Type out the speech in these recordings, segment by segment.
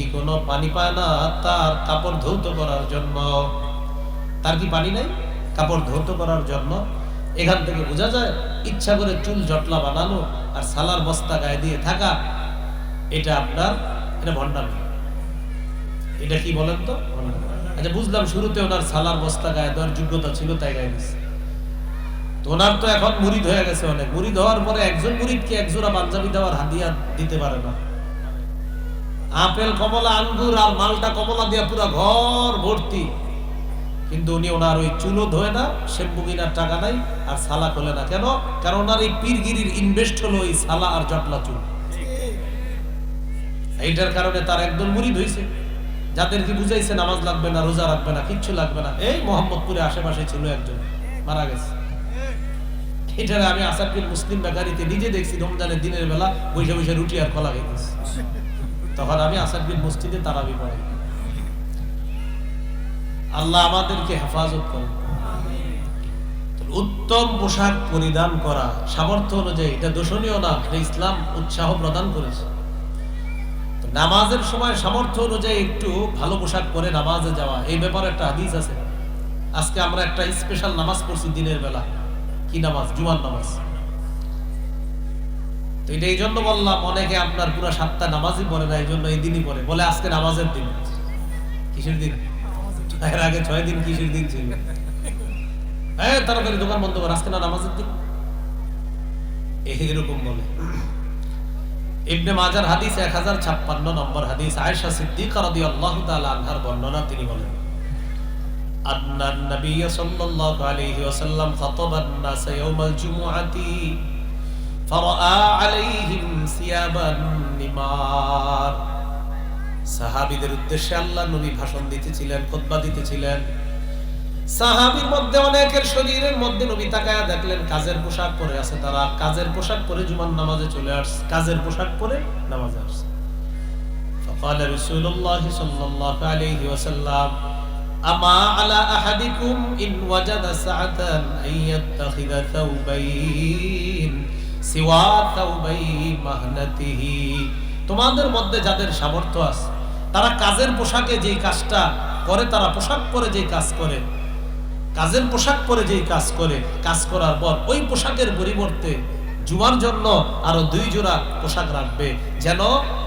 কি কোনো পানি পায় না? তার কাপড় ধৌত করার জন্য। তার কি পানি নাই? কাপড় ধৌত করার জন্য। এখান থেকে বোঝা যায়, ইচ্ছা করে চুল জটলা বানানো আর সালার বস্তা গায়ে দিয়ে থাকা। এটা আপনার, এটা ভণ্ডামি। এটা কি বলেন তো? আচ্ছা বুঝলাম শুরুতে ওনার সালার বস্তা গায়ে দেওয়ার যোগ্যতা ছিল, তাই গায়ে দিচ্ছে ওনার তো এখন মুরিদ হয়ে গেছে অনেক। মুরিদ হওয়ার পরে একজন মুরিদকে একজোড়া পাঞ্জাবি দেওয়ার হাদিয়া দিতে পারে না। আপেল, কমলা, আঙ্গুর আর মালটা, কমলা দিয়া পুরো ঘর ভর্তি। কিন্তু উনি ওনার ওই চুলো ধোয় না, শ্যাম্পু কিনার টাকা নাই আর সালা খোলে না। কেন? কারণ ওনার এই পীরগিরির ইনভেস্ট হলো এই সালা আর জটলা চুল। এইটার কারণে তার একদম মুরিদ হয়েছে যাদেরকে বুঝাইছে নামাজ লাগবে না, রোজা রাখবে না, কিচ্ছু লাগবে না। এই মোহাম্মদপুরে আশেপাশে ছিল একজন, মারা গেছে। এটারে আমি আসাদবিন মুসলিম বেকারিতে নিজে দেখছি, রমজানের দিনের বেলা বসে বসে রুটি আর কলা খাইতেছি। তখন আমি আসাদবিন মসজিদে তারাবি পড়াই আল্লাহ আমাদেরকে হেফাজত করেন। উত্তম পোশাক পরিধান করা সামর্থ্য অনুযায়ী, এটা দোষণীয় না ইসলাম উৎসাহ প্রদান করেছে। নামাজের সময় সামর্থ্য অনুযায়ী একটু ভালো পোশাক পরে নামাজে যাওয়া, এই ব্যাপারে একটা হাদিস আছে। আজকে আমরা একটা স্পেশাল নামাজ পড়ছি দিনের বেলা। কি নামাজ? জুমার নামাজ। তো এটা এই জন্য বললাম অনেকে আপনার পুরো সাতটা নামাজই পড়ে না এই জন্য এই দিনই পড়ে বলে আজকে নামাজের দিন কিসের দিন এর আগে ছয় দিন কিসের দিন ছিল হ্যাঁ তাড়াতাড়ি দোকান বন্ধ কর আজকে না নামাজের দিন এরকম বলে ইবনে মাজার হাদিস এক হাজার ছাপ্পান্ন নম্বর হাদিস আয়েশা সিদ্দিকা রাদিয়াল্লাহু তাআলা আনহার বর্ণনা তিনি বলেন أن النبي صلى الله عليه وسلم خطب الناس يوم الجمعة فرأى عليهم ثيابا نمار সাহাবীদের উদ্দেশ্যে আল্লাহ নবী ভাষণ দিতেছিলেন খুতবা দিতেছিলেন সাহাবীর মধ্যে অনেকের শরীরের মধ্যে নবী তাকায়া দেখলেন কাজের পোশাক পরে আছে তারা কাজের পোশাক পরে জুমার নামাজে চলে আসছে কাজের পোশাক পরে নামাজে আসছে فقال رسول الله صلى الله عليه وسلم أما على أحدكم إن وجد سعة أن يتخذ ثوبين তোমাদের মধ্যে যাদের সামর্থ্য আছে, তারা কাজের পোশাকে যে কাজটা করে, তারা পোশাক পরে যে কাজ করে, কাজের পোশাক পরে যে কাজ করে, কাজ করার পর ওই পোশাকের পরিবর্তে জুমার জন্য আরও দুই জোড়া পোশাক রাখবে, যেন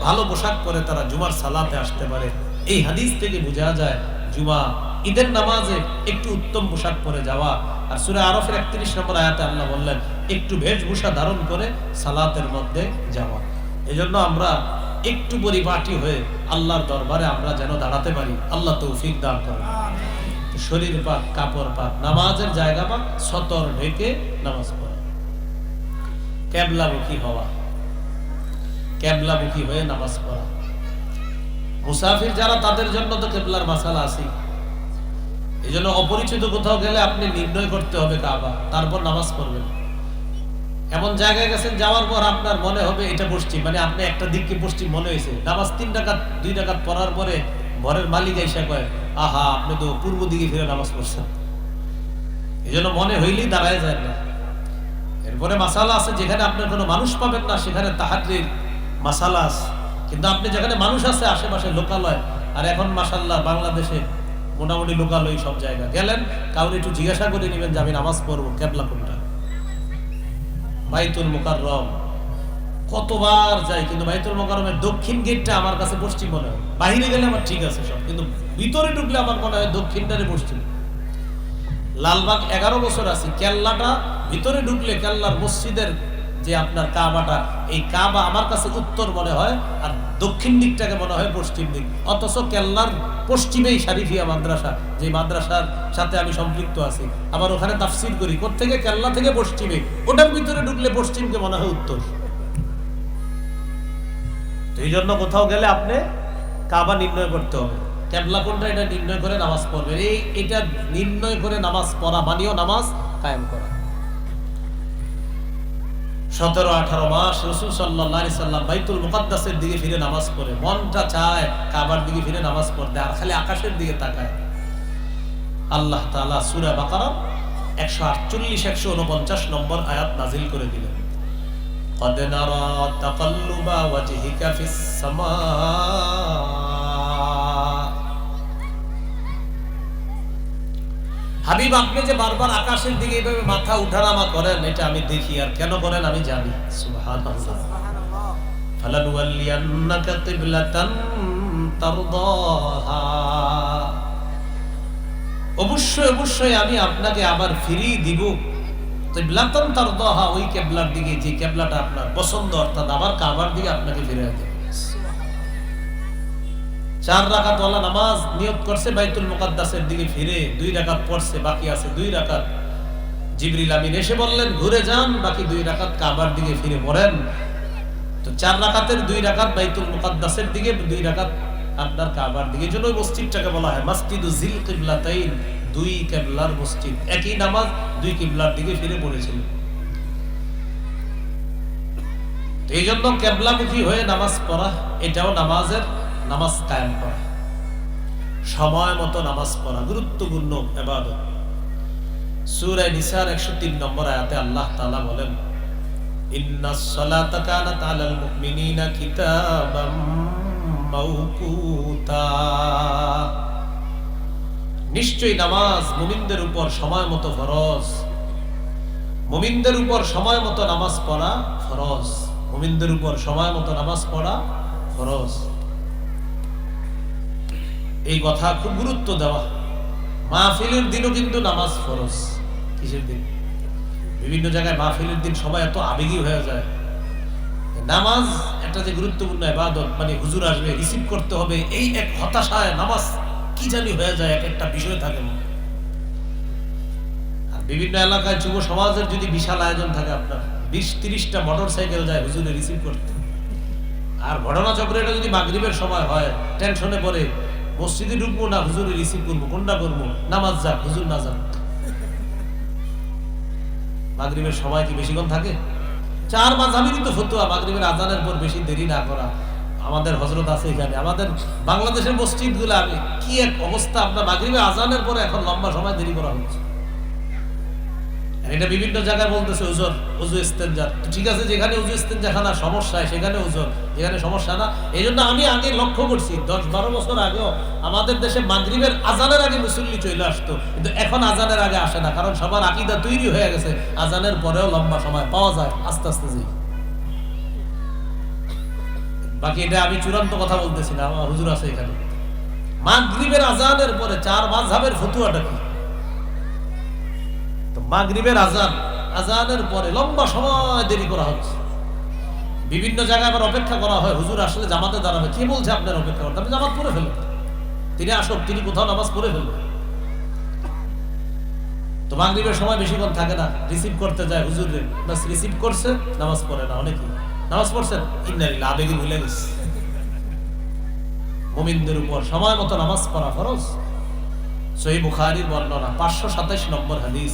ভালো পোশাক পরে তারা জুমার সালাতে আসতে পারে। এই হাদিস থেকে বোঝা যায়, জুমা ঈদের নামাজে একটু উত্তম পোশাক পরে যাওয়া। আর সুরে আরফের একত্রিশ নম্বর আয়াতে আল্লাহ বললেন একটু বেশভূষা ধারণ করে সালাতের মধ্যে যাওয়া। এজন্য আমরা একটু পরিপাটি হয়ে আল্লাহর দরবারে আমরা যেন দাঁড়াতে পারি। আল্লাহ তৌফিক দান করেন। শরীর পাক কাপড় পাক নামাজের জায়গা পাক সতর ঢেকে নামাজ পড়া। ক্যাবলামুখী হওয়া। ক্যাবলামুখী হয়ে নামাজ পড়া। মুসাফির যারা তাদের জন্য তো কেবলার মাসালা আছে এই জন্য অপরিচিত কোথাও গেলে আপনি নির্ণয় করতে হবে কাবা, তারপর নামাজ পড়বেন। এমন জায়গায় গেছেন, যাওয়ার পর আপনার মনে হবে এটা পশ্চিম মানে আপনি একটা দিককে পশ্চিম মনে হয়েছে। নামাজ তিন টাকা দুই টাকা পড়ার পরে ঘরের মালিক এসে কয়, আহা, আপনি তো পূর্ব দিকে ফিরে নামাজ পড়ছেন। এই জন্য মনে হইলেই দাঁড়ায় যায় না। এরপরে মাসালা আছে, যেখানে আপনার কোনো মানুষ পাবেন না, সেখানে তাহাত্রির মাসালা আছে। কিন্তু আপনি যেখানে মানুষ আছে, আশেপাশে লোকালয়, আর এখন মাসাল্লাহ বাংলাদেশে মোটামুটি লোকালয় সব জায়গা। গেলেন কাউকে একটু জিজ্ঞাসা করে নেবেন যে আমি নামাজ পড়ব, কেবলা কোনটা? বাইতুল মোকাররম। কতবার যাই, কিন্তু বাইতুল মোকাররমের দক্ষিণ গেটটা আমার কাছে পশ্চিম মনে হয়। বাইরে গেলে আমার ঠিক আছে সব, কিন্তু ভিতরে ঢুকলে আমার মনে হয় দক্ষিণটারে পশ্চিম। লালবাগ এগারো বছর আছি, কেল্লাটা ভিতরে ঢুকলে কেল্লার মসজিদের যে আপনার কাবাটা, এই কাবা আমার কাছে উত্তর মনে হয় আর দক্ষিণ দিকটাকে মনে হয় পশ্চিম দিক। অথচ কেল্লার পশ্চিমেই শারিফিয়া মাদ্রাসা, যে মাদ্রাসার সাথে আমি সম্পৃক্ত আছি। আবার ওখানে তাফসির করি থেকে কেল্লা থেকে পশ্চিমে। ওটার ভিতরে ঢুকলে পশ্চিমকে মনে হয় উত্তর। এই জন্য কোথাও গেলে আপনি কাবা নির্ণয় করতে হবে। কেবলা কোনটা? এটা নির্ণয় করে নামাজ পড়বেন। এই, এটা নির্ণয় করে নামাজ পড়া মানিও নামাজ কায়েম করা। সতেরো আঠারো মাস রসুল সাল্লাহ সাল্লাম বাইতুল মুকাদ্দাসের দিকে ফিরে নামাজ পড়ে মনটা চায় কাবার দিকে ফিরে নামাজ পড়তে আর খালি আকাশের দিকে তাকায় আল্লাহ তালা সুরা বাকারা একশো আটচল্লিশ একশো উনপঞ্চাশ নম্বর আয়াত নাজিল করে দিলেন قد نرى تقلب وجهك في السماء হাবিব, আপনি যে বারবার আকাশের দিকে এইভাবে মাথা উঠানামা করেন, এটা আমি দেখি, আর কেন করেন আমি জানি। অবশ্যই অবশ্যই আমি আপনাকে আবার ফিরিয়ে দিব। কিবলাতান তারদাহা, ওই কেবলার দিকে, যে কেবলাটা আপনার পছন্দ, অর্থাৎ আবার কাবার দিকে আপনাকে ফিরে দেব। চার রাকাত নামাজ নিয়ত করছে বাইতুল মুকাদ্দাসের দিকে ফিরে, দুই রাকাত পড়ছে, বাকি আছে দুই রাকাত। জিবরিল আমিন এসে বললেন, ঘুরে যান, বাকি দুই রাকাত কাবার দিকে ফিরে পড়েন। তো চার রাকাতের দুই রাকাত বাইতুল মুকাদ্দাসের দিকে, দুই রাকাত আপনার কাবার দিকে। জন্য মসজিদটাকে বলা হয় মসজিদু জিল কিবলাতাইন দুই কিবলার মসজিদ। একই নামাজ দুই কিবলার দিকে ফিরে পড়েছিল। এই জন্য কেবলামুখী হয়ে নামাজ পড়া, এটাও নামাজের নামাজ কায়েম করা। সময় মতো নামাজ পড়া, গুরুত্বপূর্ণ এবাদত। সূরা নিসার 103 নম্বর আয়াতে আল্লাহ তাআলা বলেন আলাল মুমিনিনা কিতাবাম মাওকুতা নিশ্চয়ই নামাজ মুমিনদের উপর সময় মতো ফরজ। মুমিনদের উপর সময় মতো নামাজ পড়া ফরজ। মুমিনদের উপর সময় মতো নামাজ পড়া ফরজ। এই কথা খুব গুরুত্ব দেওয়া। মাহফিলের দিনও কিন্তু নামাজ ফরজ। কিসের দিন? বিভিন্ন জায়গায় মাহফিলের দিন সবাই এত আবেগী হয়ে যায়। নামাজ একটা যে গুরুত্বপূর্ণ ইবাদত মানে হুজুর আসবে, রিসিভ করতে হবে, এই এক হতাশায় নামাজ কি জানি হয়ে যায়, এক একটা বিষয় থাকে। আর বিভিন্ন এলাকায় যুব সমাজের যদি বিশাল আয়োজন থাকে আপনার, বিশ তিরিশটা মোটর সাইকেল যায় হুজুরে রিসিভ করতে। আর ঘটনা চক্রে এটা যদি মাগরিবের সময় হয়, টেনশনে পড়ে মসজিদে ঢুকবো না, হুজুরে রিসিভ করব কোনটা করব, নামাজ যাক, হুজুর না যাক। মাগরিবের সময় কি বেশিক্ষণ থাকে? চার মাস আমি কিন্তু ফতুয়া, মাগরিবের আজানের পর বেশি দেরি না করা। আমাদের হজরত আছে এখানে, আমাদের বাংলাদেশের মসজিদগুলো আমি কি এক অবস্থা আপনার মাগরিবের আজানের পরে এখন লম্বা সময় দেরি করা হচ্ছে। এটা বিভিন্ন জায়গায় বলতেছে উজর উজু ইস্তেঞ্জা তো ঠিক আছে, যেখানে উজু ইস্তেঞ্জাখানা সমস্যা, সেখানে উজর যেখানে সমস্যা না। এই জন্য আমি আগে লক্ষ্য করছি, দশ বারো বছর আগেও আমাদের দেশে মাগরিবের আজানের আগে মুসল্লি চলে আসতো, কিন্তু এখন আজানের আগে আসে না, কারণ সবার আকিদা তৈরি হয়ে গেছে, আজানের পরেও লম্বা সময় পাওয়া যায়। আস্তে আস্তে যাই বাকি এটা আমি চূড়ান্ত কথা বলতেছি না, আমার হুজুর আছে এখানে। মাগরিবের আজানের পরে চার মাঝহাবের ফতুয়াটা কি? মাগরিবের আজান, আজানের পরে লম্বা সময় দেরি করা হচ্ছে। বিভিন্ন জায়গায় আবার অপেক্ষা করা হয়, হুজুর আসলে জামাতে দাঁড়াবে। কে বলছে আপনার অপেক্ষা করতে? আপনি জামাত পড়ে ফেলবেন তিনি আসুন তিনি কোথাও নামাজ পড়ে ফেলবেন তো মাগরিবের সময় বেশিক্ষণ থাকে না রিসিভ করতে যায় হুজুর। বাস রিসিভ করছে, নামাজ পড়ে না, অনেকেই। নামাজ পড়ছেন? ইন্নারিল্লাহ আবেগে ভুলে গেছে। মুমিনদের উপর সময় মতো নামাজ পড়া ফরজ। সহি বুখারীর বর্ণনা, পাঁচশো সাতাইশ নম্বর হাদিস।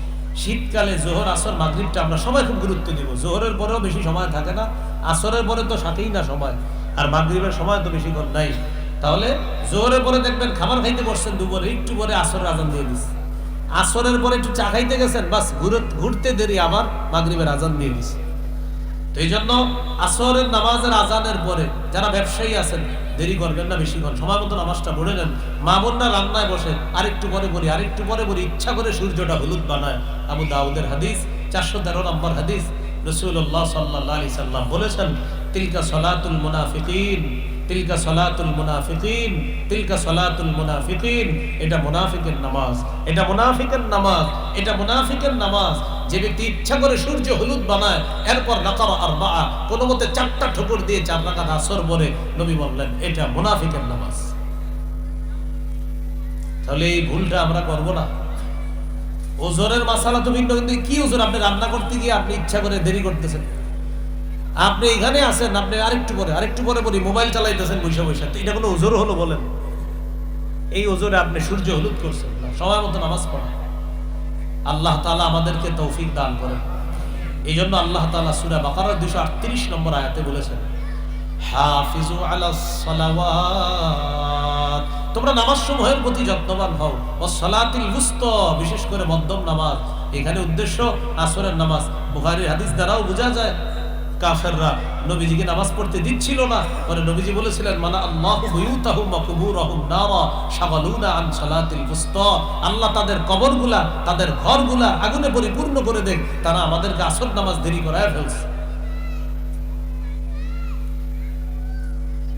শীতকালে জোহর, আসর, মাগরীবটা আমরা সবাই খুব গুরুত্ব দিব। জোহরের পরেও বেশি সময় থাকে না, আসরের পরে তো সাথেই না সময়, আর মাগরিবের সময় তো বেশি বেশিক্ষণ নাই। তাহলে জোহরের পরে দেখবেন খাবার খাইতে বসছেন দুপুরে, একটু পরে আসরের আজান দিয়ে দিস। আসরের পরে একটু চা খাইতে গেছেন, বাস ঘুরতে দেরি, আবার মাগরিবের আজান দিয়ে দিস। তো এই জন্য আসরের নামাজের আজানের পরে যারা ব্যবসায়ী আছেন, দেরি করবেন না বেশিক্ষণ সময় মতো নামাজটা বলে নেন। মা রান্নায় বসে আরেকটু পরে বলি আরেকটু পরে বলি ইচ্ছা করে সূর্যটা হলুদ বানায়। আবু দাউদের হাদিস, চারশো তেরো নম্বর হাদিস। রসুল্লাহ সাল্লাহ আলি সাল্লাম বলেছেন, তিলকা সলাতুল মুনাফিকিন। তিলকা সলাতুল মুনাফিকিন, তিলকা সলাতুল মুনাফিকিন, এটা মুনাফিকের নামাজ, এটা মুনাফিকের নামাজ, এটা মুনাফিকের নামাজ। যে ব্যক্তি ইচ্ছা করে সূর্য হলুদ বানায়, এরপর নাকার আর বা কোনো মতে চারটা ঠুকুর দিয়ে চার রাকাত আসর বলে নবী বললেন, এটা মুনাফিকের নামাজ। তাহলে এই ভুলটা আমরা করব না। ওজোরের মাসালা তো ভিন্ন, কিন্তু কি ওজোর? আপনি রান্না করতে গিয়ে আপনি ইচ্ছা করে দেরি করতেছেন। আপনি এখানে আছেন, আপনি আরেকটু পরে আরেকটু পরে বলি, মোবাইল চালাইতেছেন বৈশা বৈশা এটা কোনো ওজোর হলো বলেন? এই ওজোরে আপনি সূর্য হলুদ করছেন। সময় মতো নামাজ পড়া। আল্লাহ তালা আমাদেরকে তৌফিক দান করেন। এই জন্য আল্লাহ তাআলা বাকার বাকারার 238 নম্বর আয়াতে বলেছেন, হাফিজু আলাস সালাওয়াত। তোমরা নামাজ সমূহের প্রতি যত্নবান হও। ও সালাতিল উস্ত, বিশেষ করে মধ্যম নামাজ। এখানে উদ্দেশ্য আসরের নামাজ। বুখারীর হাদিস দ্বারাও বোঝা যায়। কাফেররা নবীজিকে নামাজ পড়তে দিচ্ছিল না। পরে নবীজি বলেছিলেন, মানা আল্লাহু বুয়ুতাহুম ওয়া কুবুরহুম তাদের কবরগুলা, তাদের ঘরগুলা আগুনে পরিপূর্ণ করে দেন। তারা আমাদেরকে আসর নামাজ দেরি করায় ফেলছে।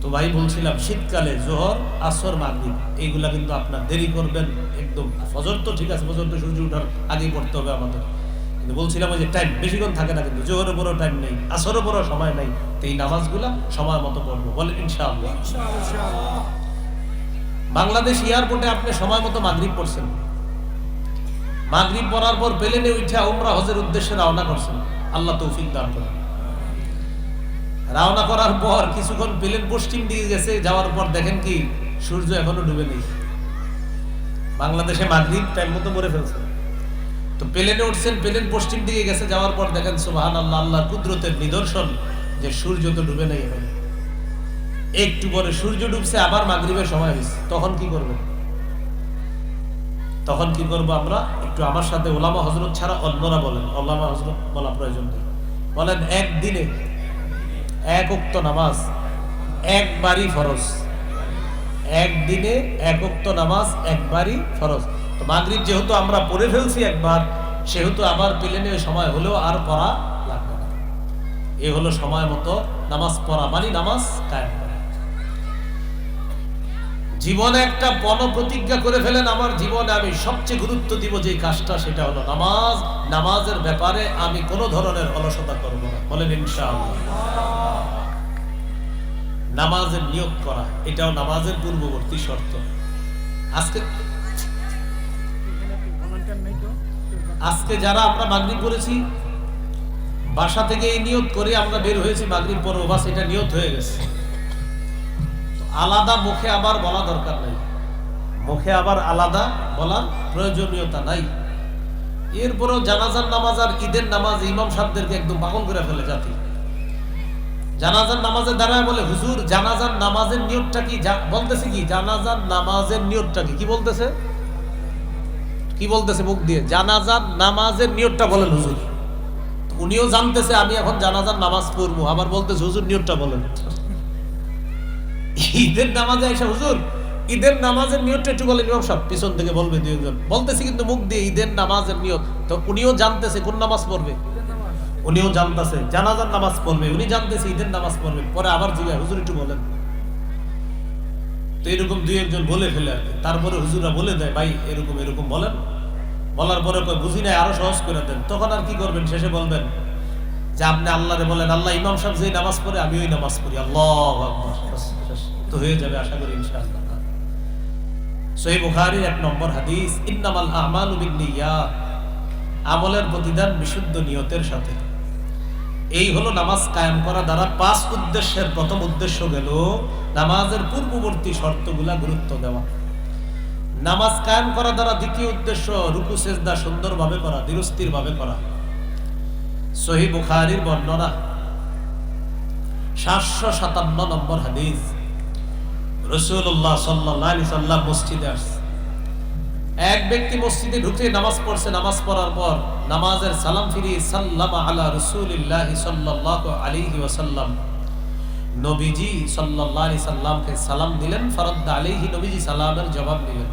তো ভাই বলছিলাম, শীতকালে জোহর, আসর, মাগরিব এইগুলা কিন্তু আপনার দেরি করবেন। একদম ফজর তো ঠিক আছে, ফজর তো সূর্য ওঠার আগেই পড়তে হবে আমাদের। কিন্তু বলছিলাম যে টাইম বেশিক্ষণ থাকে না কিন্তু জোহরের বড় টাইম নেই আসরের বড় সময় নেই তো এই নামাজগুলা সময় মতো পড়ব বলেন ইনশাআল্লাহ। বাংলাদেশ এয়ারপোর্টে আপনি সময় মতো মাগরিব পড়ছেন। মাগরিব পড়ার পর প্লেনে উঠে উমরা হজের উদ্দেশ্যে রওনা করছেন। আল্লাহ তৌফিক দান করেন। রওনা করার পর কিছুক্ষণ প্লেন পশ্চিম দিকে গেছে যাওয়ার পর দেখেন কি সূর্য এখনও ডুবে নেই। বাংলাদেশে মাগরিব টাইম মতো মরে ফেলছে। তো প্লেনে উঠছেন, প্লেন পশ্চিম দিকে গেছে, যাওয়ার পর দেখেন সুবহান আল্লাহ আল্লাহর কুদরতের নিদর্শন যে সূর্য তো ডুবে নেই এখন। একটু পরে সূর্য ডুবছে, আবার মাগরিবের সময় হয়েছে। তখন কি করবেন? তখন কি করব আমরা? একটু আমার সাথে ওলামা হজরত ছাড়া অন্যরা বলেন। ওলামা হজরত বলা প্রয়োজন নেই বলেন একদিনে এক উক্ত নামাজ একবারই ফরজ। একদিনে এক উক্ত নামাজ একবারই ফরজ। মাগরিব যেহেতু আমরা পড়ে ফেলছি একবার, সেহেতু আবার প্লেনে সময় হলেও আর পড়া লাগবে না। এ হলো সময় মতো নামাজ পড়া মানে নামাজ কায়েম জীবনে একটা পণ প্রতিজ্ঞা করে ফেলেন, আমার জীবনে আমি সবচেয়ে গুরুত্ব দিব যে কাজটা, সেটা হলো নামাজ। নামাজের ব্যাপারে আমি কোনো ধরনের অলসতা করব না, বলেন ইনশাআল্লাহ। নামাজের নিয়োগ করা, এটাও নামাজের পূর্ববর্তী শর্ত। আজকে আজকে যারা আমরা মাগরিব করেছি বাসা থেকে এই নিয়ত করে আমরা বের হয়েছি মাগরিব পড়ব বাস এটা নিয়ত হয়ে গেছে। আলাদা মুখে আবার বলা দরকার নাই। মুখে আবার আলাদা বলার প্রয়োজনীয়তা নাই। এরপরেও জানাজার নামাজ আর ঈদের নামাজ ইমাম সাহেবদেরকে একদম পাগল করে ফেলে জাতি। জানাজার নামাজে দাঁড়ায় বলে, হুজুর, জানাজার নামাজের নিয়তটা কি? বলতেছে কি? জানাজার নামাজের নিয়তটা কি? কি বলতেছে? কি বলতেছে মুখ দিয়ে? জানাজার নামাজের নিয়তটা বলেন হুজুর। উনিও জানতেছে, আমি এখন জানাজার নামাজ পড়ব। আবার বলতেছে, হুজুর, নিয়তটা বলেন। ঈদের নামাজে এসে হুজুর, ঈদের নামাজের নিয়তটা একটু বলেন, ইমাম সাহেব। পিছন থেকে বলবে দুই একজন। বলতেছি কিন্তু মুখ দিয়ে ঈদের নামাজের নিয়ত। তো উনিও জানতেছে, কোন নামাজ পড়বে? উনিও জানতেছে, জানাজার নামাজ পড়বে। উনি জানতেছে ঈদের নামাজ পড়বে। পরে আবার জিজ্ঞাসা, হুজুর, একটু বলেন। তো এরকম দুই একজন বলে ফেলে তারপরে হুজুরা বলে দেয়, ভাই, এরকম এরকম বলেন। বলার পরে বুঝি নাই, আরও সহজ করে দেন। তখন আর কি করবেন? শেষে বলবেন যে, আপনি আল্লাহরে বলেন, আল্লাহ ইমাম সাহেব যে নামাজ পড়ে আমি ওই নামাজ পড়ি। আল্লাহ তো হয়ে যাবে আশা করি ইনশাআল্লাহ। এক নম্বর হাদিস, ইন্নামাল আমালু আমলের প্রতিদান বিশুদ্ধ নিয়তের সাথে। এই হলো নামাজ কায়েম করা দ্বারা পাঁচ উদ্দেশ্যের প্রথম উদ্দেশ্য গেল নামাজের পূর্ববর্তী শর্তগুলা গুরুত্ব দেওয়া। নামাজ কায়েম করা দ্বারা দ্বিতীয় উদ্দেশ্য রুকু, সেজদা সুন্দরভাবে করা ধীরস্থির ভাবে করা। সহি বুখারীর বর্ণনা। সাতশো সাতান্ন নম্বর হাদিস। রসুল্লাহ সাল্লাহ মসজিদে আসছে। এক ব্যক্তি মসজিদে ঢুকে নামাজ পড়ছে, নামাজ পড়ার পর নামাজের সালাম ফিরিয়ে সাল্লাম আলা রসুলিল্লাহ সাল্লাল্লাহু আলাইহি ওয়াসাল্লাম। নবীজি সাল্লাল্লাহু আলাইহি সাল্লামকে সালাম দিলেন, ফরদ্দ আলাইহি নবীজি সালামের জবাব দিলেন।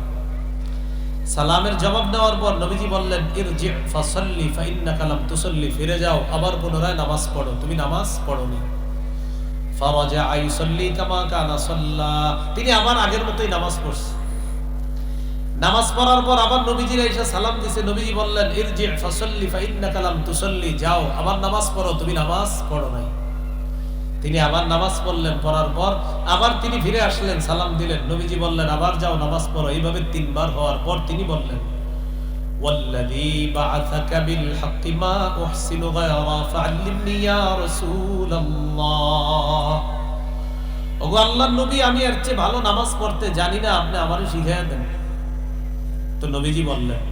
সালামের জবাব দেওয়ার পর নবীজি বললেন, ইরজি ফাসাল্লি, ফাইন্নাকা লাম তুসাল্লি, ফিরে যাও, আবার পুনরায় নামাজ পড়ো, তুমি নামাজ পড়োনি। ফারাজা আইসাল্লি কামা কানা সাল্লা, তিনি আবার আগের মতোই নামাজ পড়ছে। নামাজ পড়ার পর আবার নবীজির এসে সালাম দিছে নবীজি বললেন ইরজি ফাসাল্লি ফাইন্নাকা লাম তুসাল্লি যাও আবার নামাজ পড়ো তুমি নামাজ পড়ো নাই তিনি আবার নামাজ পড়লেন পড়ার পর আবার তিনি ফিরে আসলেন সালাম দিলেন নবীজি বললেন আবার যাও নামাজ পড়ো এইভাবে তিনবার হওয়ার পর তিনি বললেন والذي بعثك بالحق ما أحسن غيرا فعلمني يا رسول الله ওগো আল্লাহর নবী আমি এর চেয়ে ভালো নামাজ পড়তে জানি না আপনি আমারে শিখিয়ে দেন তো নবীজি বললেন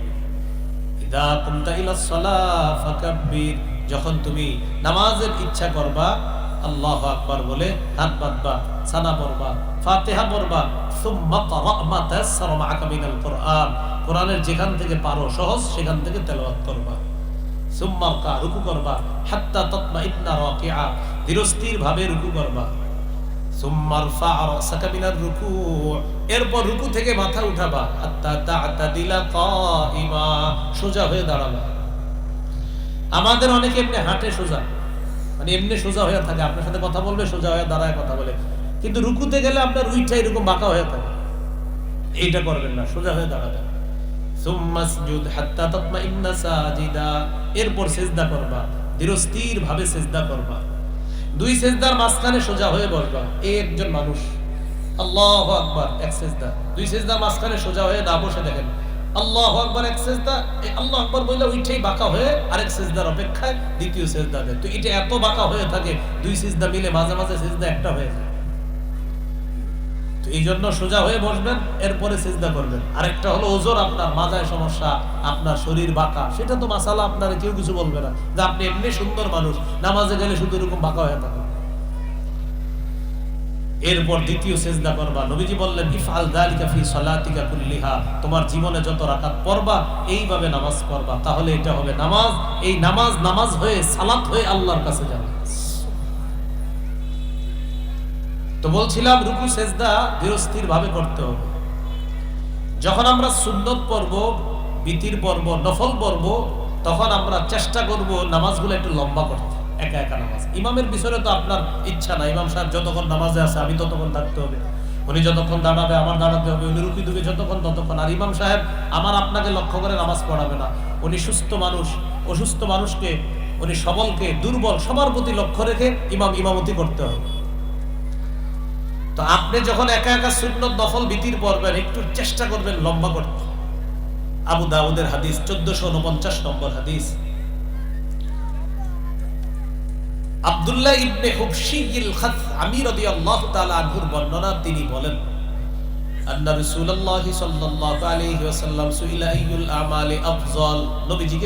যখন তুমি নামাজের ইচ্ছা করবা, আল্লাহ আকবার বলে হাত বাঁধবা সানা পড়বা ফাতিহা পড়বা কোরআনের যেখান থেকে পারো সহজ, সেখান থেকে তেলাওয়াত করবা। সুম্মা রুকু করবা, হাত্তা তাতমাইন্না রাকিআ। ধীরস্থির ভাবে রুকু করবা। এরপর রুকু থেকে মাথা উঠাবা। সোজা হয়ে দাঁড়াবা। আমাদের অনেকে এমনি হাঁটে সোজা। মানে এমনি সোজা হয়ে থাকে। আপনার সাথে কথা বলবে, সোজা হয়ে দাঁড়ায় কথা বলে। কিন্তু রুকুতে গেলে আপনার উইটা এরকম বাঁকা হয়ে থাকে। এইটা করবেন না, সোজা হয়ে দাঁড়াবেন। এরপর সিজদা করবা। ধীরস্থির ভাবে সিজদা করবা। দুই সেজদার মাঝখানে সোজা হয়ে বসবা একজন মানুষ। আল্লাহ আকবার, এক সেজদা। দুই সেজদার মাঝখানে সোজা হয়ে না বসে দেখেন। আল্লাহ আকবার, এক সেজদা। এই আল্লাহ আকবার বললে ওইটাই বাঁকা হয়ে আরেক সেজদার অপেক্ষায় দ্বিতীয় সেজদা দেয়। তো এটা এত বাঁকা হয়ে থাকে, দুই সেজদা মিলে মাঝে মাঝে সেজদা একটা হয়ে যায়। এই জন্য সোজা হয়ে বসবেন, এরপরে সিজদা করবেন। আরেকটা হলো ওজোর আপনার, মাজায় সমস্যা, আপনার শরীর বাঁকা। সেটা তো মাসালা আপনার, কেউ কিছু বলবে না। যে আপনি এমনি সুন্দর মানুষ, নামাজে গেলে শুধু এরকম বাঁকা হয়ে থাকেন। এরপর দ্বিতীয় সেজদা করবা। নবীজি বললেন, ইফআল যালিকা ফি সালাতিকা কুল্লিহা। তোমার জীবনে যত রাকাত পড়বা, এইভাবে নামাজ পড়বা। তাহলে এটা হবে নামাজ। এই নামাজ নামাজ হয়ে সালাত হয়ে আল্লাহর কাছে যাবে তো বলছিলাম, রুকু, সেজদা ধীরস্থির ভাবে করতে হবে। যখন আমরা সুন্নত পর্ব, বিতির পর্ব, নফল পর্ব, তখন আমরা চেষ্টা করব নামাজগুলো একটু লম্বা করতে, একা একা নামাজ। ইমামের বিষয়ে তো আপনার ইচ্ছা না, ইমাম সাহেব যতক্ষণ নামাজে আছে, আমি ততক্ষণ থাকতে হবে। উনি যতক্ষণ দাঁড়াবে, আমার দাঁড়াতে হবে, উনি রুকি দুবে যতক্ষণ ততক্ষণ। আর ইমাম সাহেব আমার আপনাকে লক্ষ্য করে নামাজ পড়াবে না। উনি সুস্থ মানুষ, অসুস্থ মানুষকে, উনি সবলকে, দুর্বল, সবার প্রতি লক্ষ্য রেখে ইমাম, ইমামতি করতে হবে। তো আপনি যখন একা একা সুন্নত নফল বিতির পড়বেন একটু চেষ্টা করবেন, লম্বা করতে। আবু দাউদের হাদিস, চোদ্দশো উনপঞ্চাশ নম্বর হাদিস। বলেন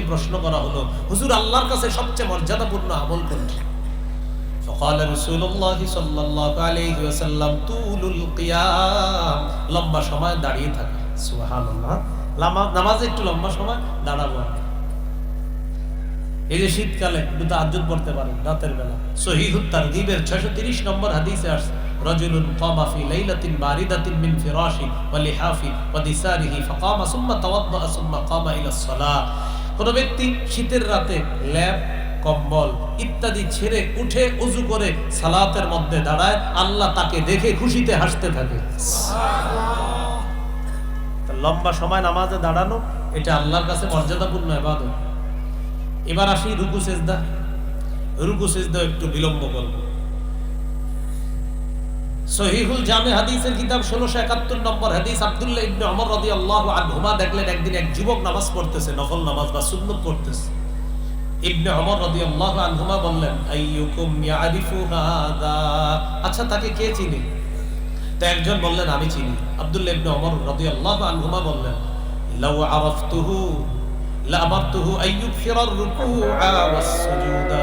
প্রশ্ন করা হুজুর, আল্লাহর কাছে সবচেয়ে মর্যাদাপূর্ণ আমল কোনটি? فقال رسول الله صلى الله عليه وسلم طول القيام লম্বা সময় দাঁড়িয়ে থাকা সুবহানাল্লাহ নামাজে একটু লম্বা সময় দাঁড়াবো এই যে শীতকালে একটু তাহাজ্জুদ পড়তে পারেন রাতের বেলা সহিহুত তারগিবের 630 নম্বর হাদিসে আসছে রজুলুন কামা ফি লাইলাতিন বারিদাতিন মিন ফিরাশি ওয়া লিহাফি ওয়া দিসারিহি ফাকামা সুম্মা তাওয়াদ্দা সুম্মা কামা ইলা সালাহ কোন ব্যক্তি শীতের রাতে ল্যাপ কম্বল ইত্যাদি ছেড়ে উঠে উজু করে সালাতের মধ্যে দাঁড়ায় আল্লাহ তাকে দেখে খুশিতে হাসতে থাকে। লম্বা সময় নামাজে দাঁড়ানো এটা আল্লাহর কাছে মর্যাদাপূর্ণ এবাদত এবার আসি রুকু সেজদা। রুকু সেজদা একটু বিলম্ব করব। সহিহুল জামে হাদিসের কিতাব ষোলোশো একাত্তর নম্বর হাদিস আব্দুল্লাহ ইবনে ওমর রাদিয়াল্লাহু আনহুমা দেখলেন একদিন এক যুবক নামাজ পড়তেছে নফল নামাজ বা সুন্নত পড়তেছে। ইবনে ওমর রাদিয়াল্লাহু আনহুমা বললেন, আইয়ুকুম ইয়ারিফু হাদা? আচ্ছা তাকে কে চিনে? তো একজন বললেন, আমি চিনি। আব্দুল্লাহ ইবনে ওমর রাদিয়াল্লাহু আনহুমা বললেন, লাউ আরাফতুহু লামারতুহু আইয়ুকসিরার রুকুআ ওয়াস সুজুদা।